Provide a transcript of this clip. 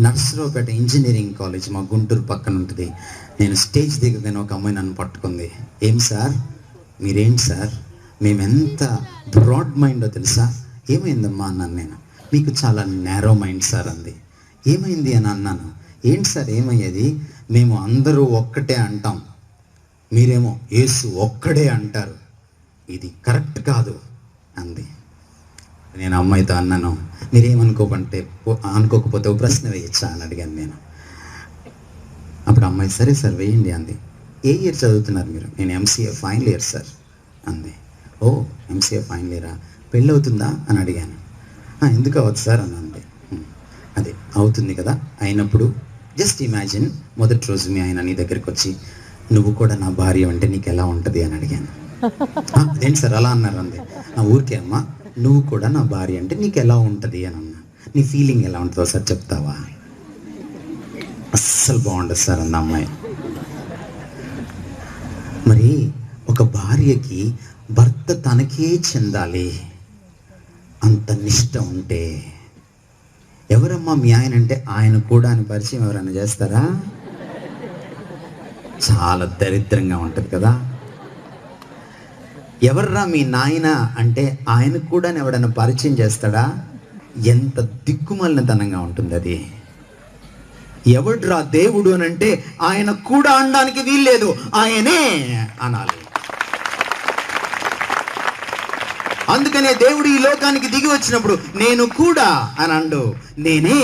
Narasaraopet engineering college మా గుంటూరు పక్కన ఉంటుంది. నేను స్టేజ్ దిగగానే ఒక అమ్మాయి నన్ను పట్టుకుంది. ఏం సార్? మీరేంటి సార్? మేమెంత బ్రాడ్ మైండో తెలుసా? ఏమైందమ్మా? అన్నాను నేను. మీకు చాలా నేరో మైండ్ సార్ అంది. ఏమైంది? అని అన్నాను. ఏంటి సార్? ఏమయ్యేది? మేము అందరూ ఒక్కటే అంటాం. మీరేమో యేసు ఒక్కడే అంటారు. ఇది కరెక్ట్ కాదు అంది. నేను అమ్మాయితో అన్నాను. మీరేమనుకోకుంటే పో- అనుకోకపోతే ఒక ప్రశ్న వేయచ్చా అని అడిగాను నేను. అప్పుడు అమ్మాయి సరే సార్ వేయండి అంది. ఏ ఇయర్ చదువుతున్నారు మీరు? నేను ఎంసీఏ ఫైనల్ ఇయర్ సార్ అంది. ఓ ఎంసీఏ ఫైనల్ ఇయరా? పెళ్ళి అవుతుందా అని అడిగాను. ఎందుకు అవ్వదు సార్ అని అంది. అదే అవుతుంది కదా. అయినప్పుడు జస్ట్ ఇమాజిన్ మొదటి రోజు మీ ఆయన నీ దగ్గరికి వచ్చి నువ్వు కూడా నా భార్య అంటే నీకు ఎలా ఉంటుంది? అని అడిగాను. ఏంటి అదేంటి సార్ అలా అన్నారు అంది. నా ఊరికే అమ్మా నువ్వు కూడా నా భార్య అంటే నీకు ఎలా ఉంటుంది అని అన్నా. నీ ఫీలింగ్ ఎలా ఉంటుందో సార్ చెప్తావా? అస్సలు బాగుండదు సార్ అన్న అమ్మాయి. మరి ఒక భార్యకి భర్త తనకే చెందాలి. అంత నిష్ట ఉంటే ఎవరమ్మా మీ ఆయన అంటే ఆయన కూడా అని పరిచయం ఎవరైనా చేస్తారా? చాలా దరిద్రంగా ఉంటుంది కదా. ఎవర్రా మీ నాయన అంటే ఆయనకు కూడా ఎవడైనా పరిచయం చేస్తాడా? ఎంత దిక్కుమలినతనంగా ఉంటుంది అది ఎవడ్రా దేవుడు అని అంటే ఆయన కూడా అనడానికి వీల్లేదు ఆయనే అనాలి. అందుకనే దేవుడు ఈ లోకానికి దిగి వచ్చినప్పుడు నేను కూడా అని అండు నేనే